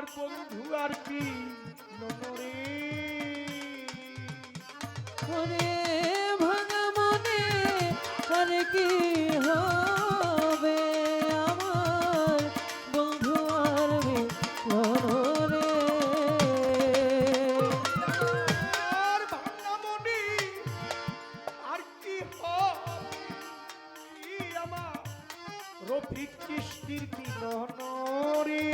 আমার বন্ধু আর কি? নমরে আমার বন্ধু মনে রফিক কৃষ্টির কি? নহনরে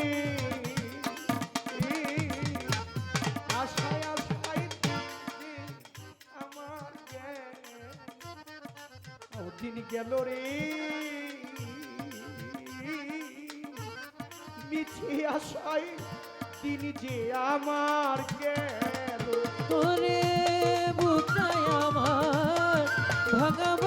গেল রে মিছি আশায় দিন যে আমার গেল। তোরে বুকায় আমার ভগবান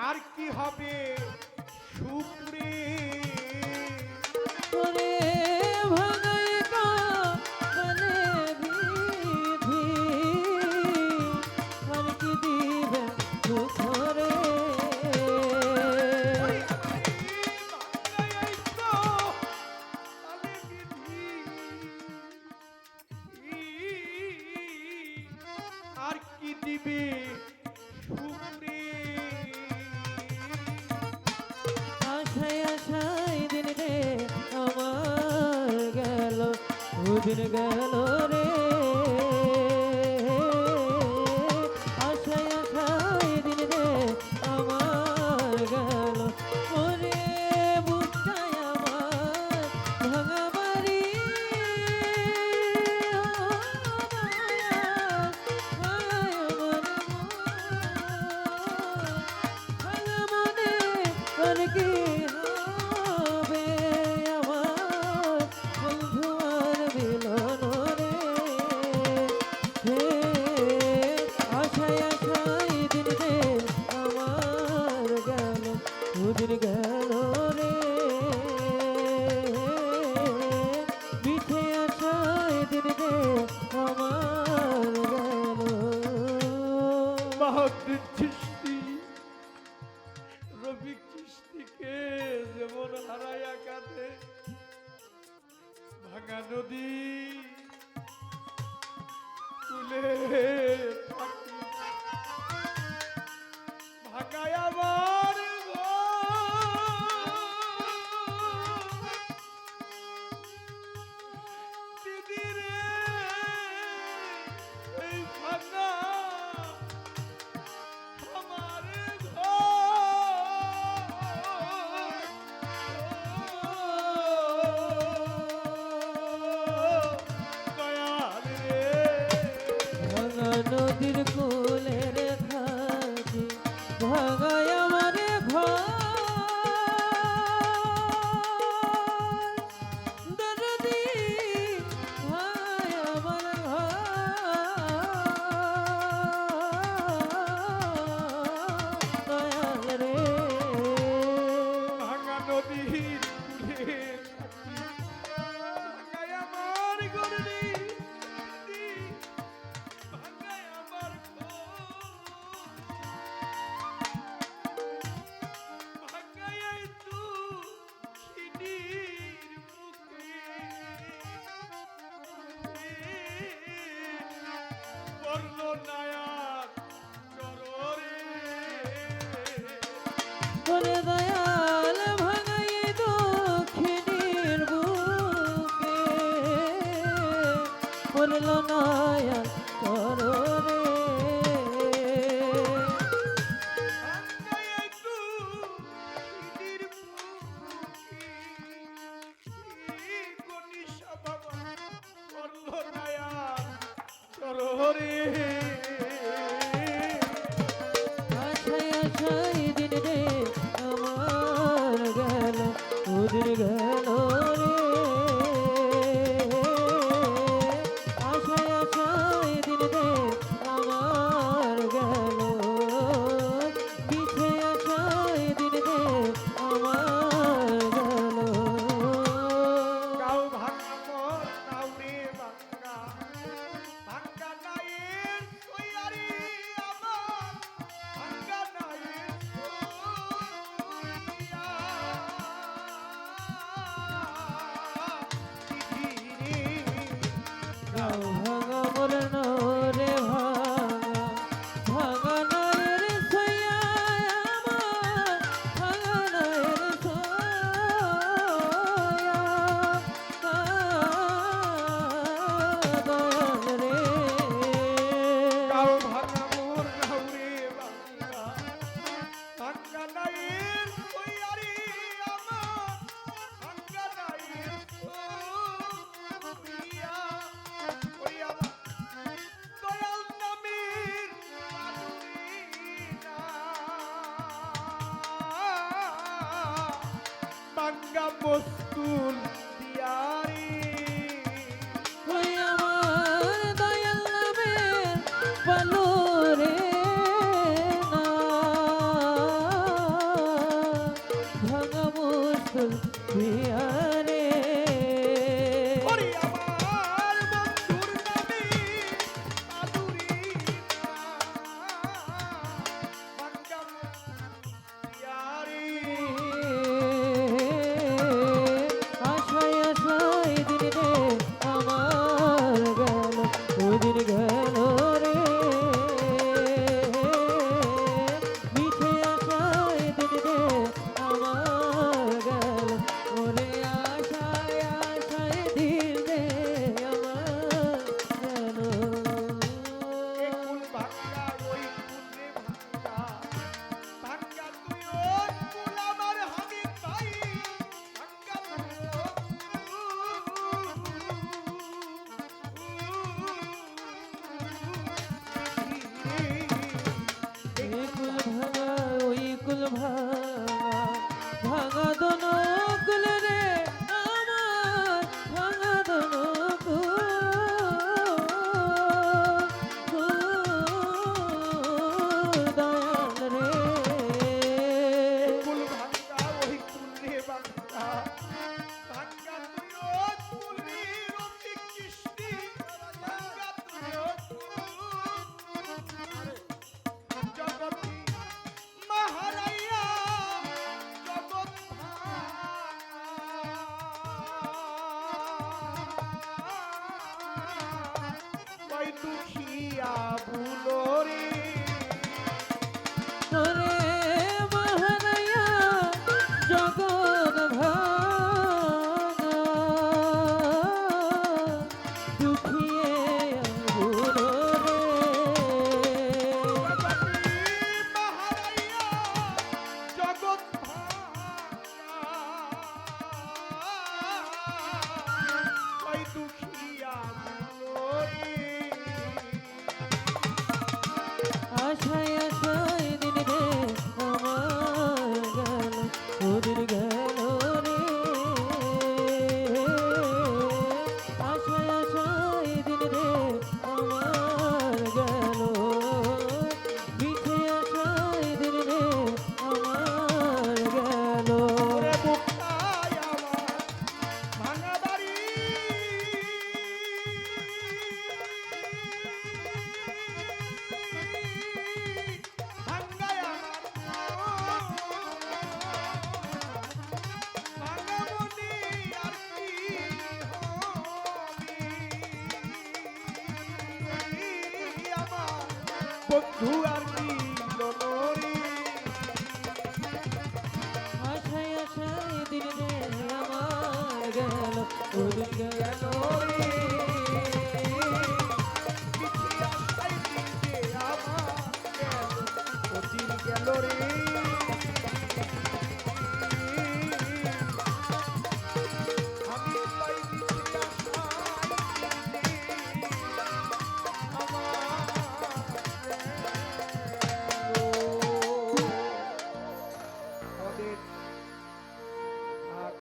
আর কি হবে? সুখ গেল 그 칠 নদীর কোল চররে আশায় বাঙ্গা বন্ধু আর